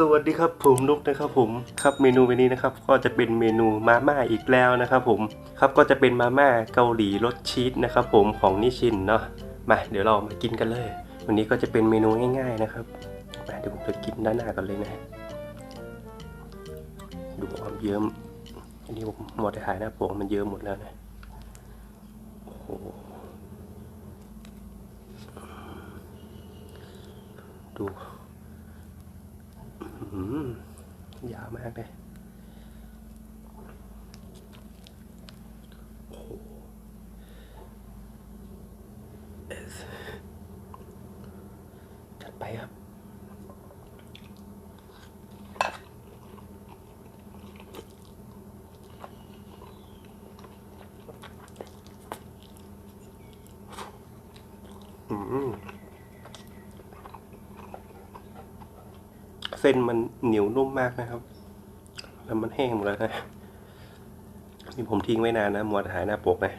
สวัสดีครับผมนุกนะครับผมครับเมนูวันนี้นะครับก็จะเป็นเมนูมาม่าอีกแล้วนะครับผมครับก็จะเป็นมาม่าเกาหลีรสชีสนะครับผมของนิชินเนาะมาเดี๋ยวเรามากินกันเลย วันนี้ก็จะเป็นเมนูง่าย ๆนะครับมาเดี๋ยวผมจะกินด้านหน้ากันเลยนะดูความเยิ้มอันนี้ผมหมดถ่ายน้าปกมันเยิ้มหมดแล้วนะโอ้โหดู อืม ยาวมากเลยโอ้โหเอสจัดไปครับ อืม เส้นมันเหนียวนุ่มมากนะครับ แล้วมันแห้งหมดแล้วนะนี่ผมทิ้งไว้นานนะหมวแต่ถ่ายหน้าปกนะ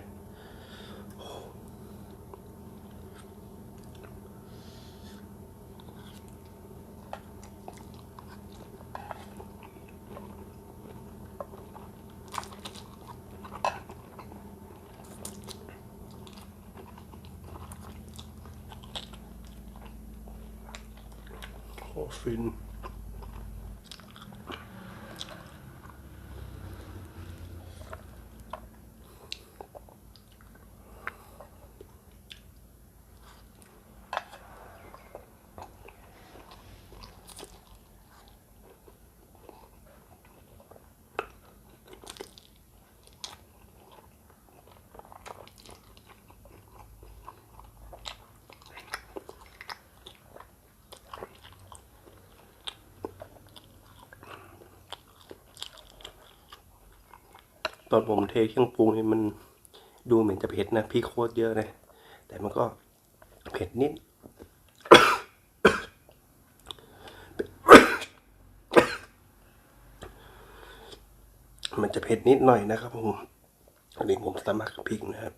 โอ้ฟิน อนผมเทเครื่องปรุงนี่มันดูเหมือนจะเผ็ดนะพริกโคตรเยอะเลยแต่มันก็เผ็ดนิด มันจะเผ็ดนิดหน่อยนะครับผมอันนี้ผมสมัครพริกนะครับ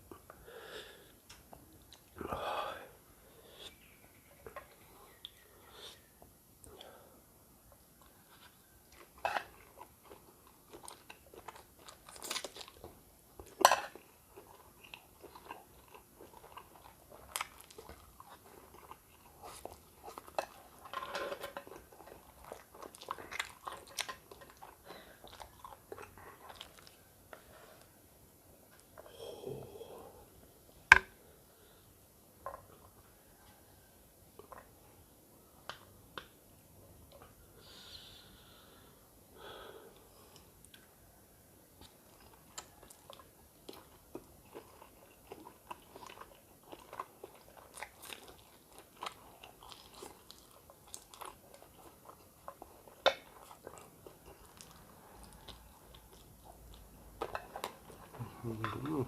Ooh.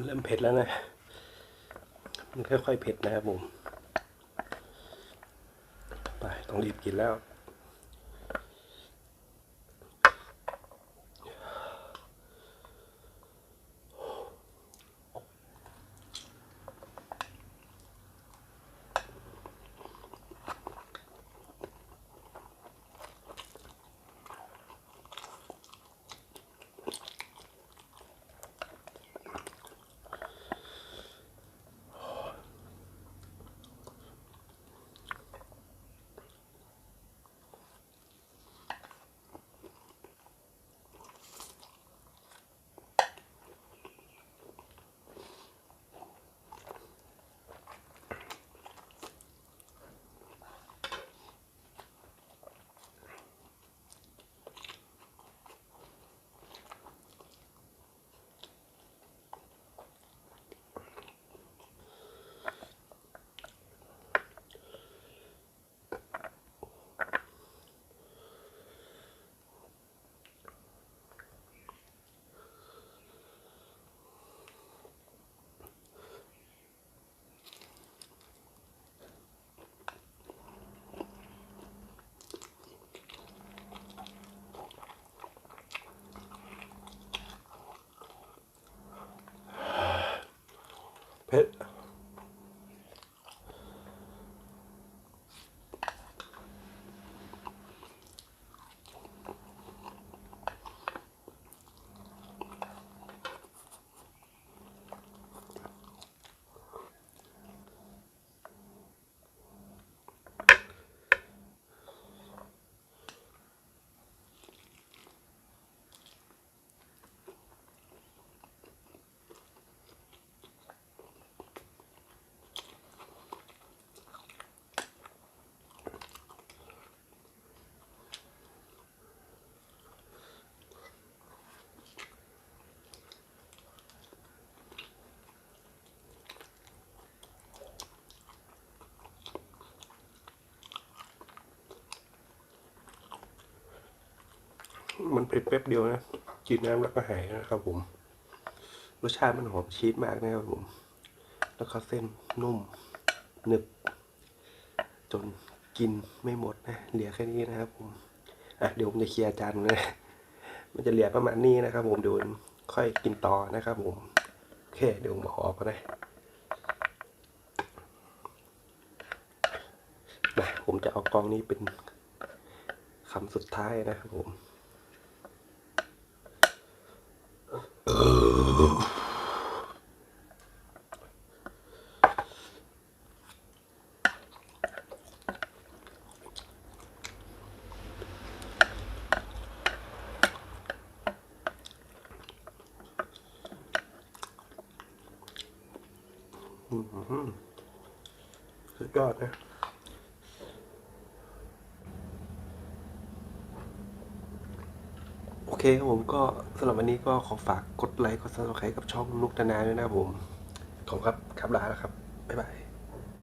มันเริ่มเผ็ดแล้วนะ มันค่อยๆเผ็ดนะครับผม ไป ต้องรีบกินแล้ว เผ็ด มันเผ็ดแป๊บเดียวนะกินน้ำแล้วก็หายนะครับผม รสชาติมันหอมชีสมากนะครับผม แล้วก็เส้นนุ่มหนึบ จนกินไม่หมดนะเหลือแค่นี้นะครับผมอะเดี๋ยวผมจะเคลียร์จานนะมันจะเหลือประมาณนี้นะครับ ผมเดี๋ยวค่อยกินต่อนะครับ ผมโอเคเดี๋ยวผมขอก็ได้นะผมจะเอากองนี้เป็นคำสุดท้ายนะครับผม อื้อหือสุดยอดนะ โอเคครับผมก็สำหรับวันนี้ก็ขอฝากกดไลค์กดซับสไครต์กับช่องนุกธนาด้วยนะครับผม ขอบคุณครับ ครับลาแล้วครับ บ๊ายบาย